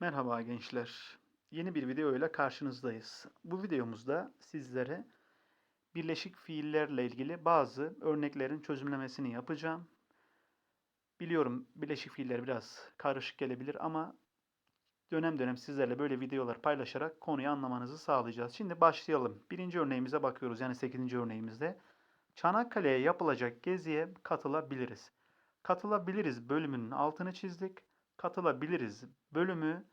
Merhaba gençler. Yeni bir video ile karşınızdayız. Bu videomuzda sizlere birleşik fiillerle ilgili bazı örneklerin çözümlemesini yapacağım. Biliyorum birleşik fiiller biraz karışık gelebilir ama dönem dönem sizlerle böyle videolar paylaşarak konuyu anlamanızı sağlayacağız. Şimdi başlayalım. Birinci örneğimize bakıyoruz. Yani 8. örneğimizde. Çanakkale'ye yapılacak geziye katılabiliriz. Katılabiliriz bölümünün altını çizdik. Katılabiliriz bölümü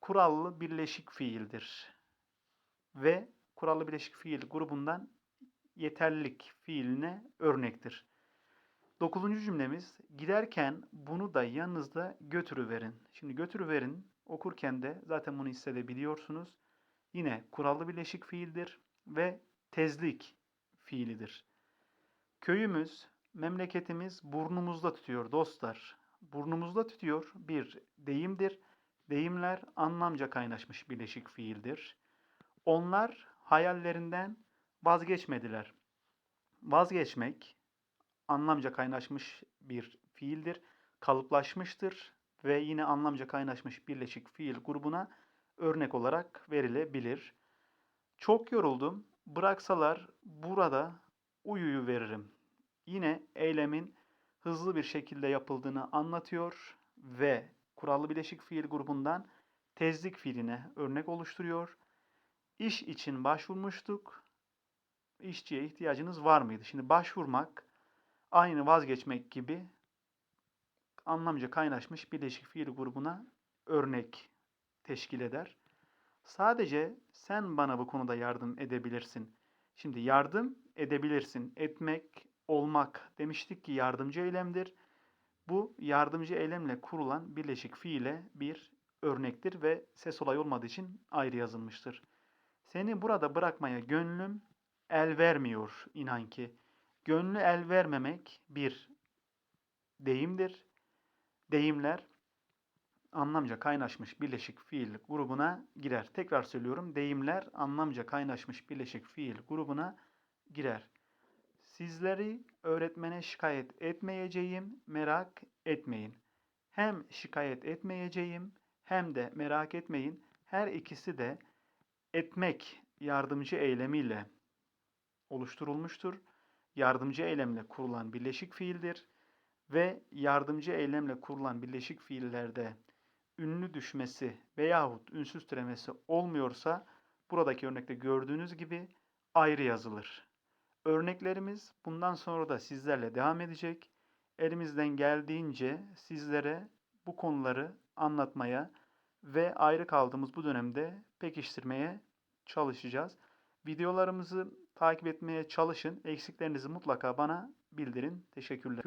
kurallı birleşik fiildir. Ve kurallı birleşik fiil grubundan yeterlilik fiiline örnektir. Dokuzuncu cümlemiz giderken bunu da yanınızda götürüverin. Şimdi götürüverin okurken de zaten bunu hissedebiliyorsunuz. Yine kurallı birleşik fiildir ve tezlik fiilidir. Köyümüz, memleketimiz burnumuzda tutuyor dostlar. Burnumuzda tutuyor bir deyimdir. Deyimler anlamca kaynaşmış birleşik fiildir. Onlar hayallerinden vazgeçmediler. Vazgeçmek anlamca kaynaşmış bir fiildir. Kalıplaşmıştır ve yine anlamca kaynaşmış birleşik fiil grubuna örnek olarak verilebilir. Çok yoruldum. Bıraksalar burada uyuyu veririm. Yine eylemin hızlı bir şekilde yapıldığını anlatıyor ve kurallı bileşik fiil grubundan tezlik fiiline örnek oluşturuyor. İş için başvurmuştuk. İşçiye ihtiyacınız var mıydı? Şimdi başvurmak aynı vazgeçmek gibi anlamca kaynaşmış birleşik fiil grubuna örnek teşkil eder. Sadece sen bana bu konuda yardım edebilirsin. Şimdi yardım edebilirsin. Etmek, olmak demiştik ki yardımcı eylemdir. Bu yardımcı eylemle kurulan birleşik fiile bir örnektir ve ses olay olmadığı için ayrı yazılmıştır. Seni burada bırakmaya gönlüm el vermiyor inan ki. Gönlü el vermemek bir deyimdir. Deyimler anlamca kaynaşmış birleşik fiil grubuna girer. Tekrar söylüyorum. Deyimler anlamca kaynaşmış birleşik fiil grubuna girer. Sizleri öğretmene şikayet etmeyeceğim, merak etmeyin. Hem şikayet etmeyeceğim hem de merak etmeyin. Her ikisi de etmek yardımcı eylemiyle oluşturulmuştur. Yardımcı eylemle kurulan birleşik fiildir ve yardımcı eylemle kurulan birleşik fiillerde ünlü düşmesi veyahut ünsüz türemesi olmuyorsa buradaki örnekte gördüğünüz gibi ayrı yazılır. Örneklerimiz bundan sonra da sizlerle devam edecek. Elimizden geldiğince sizlere bu konuları anlatmaya ve ayrı kaldığımız bu dönemde pekiştirmeye çalışacağız. Videolarımızı takip etmeye çalışın. Eksiklerinizi mutlaka bana bildirin. Teşekkürler.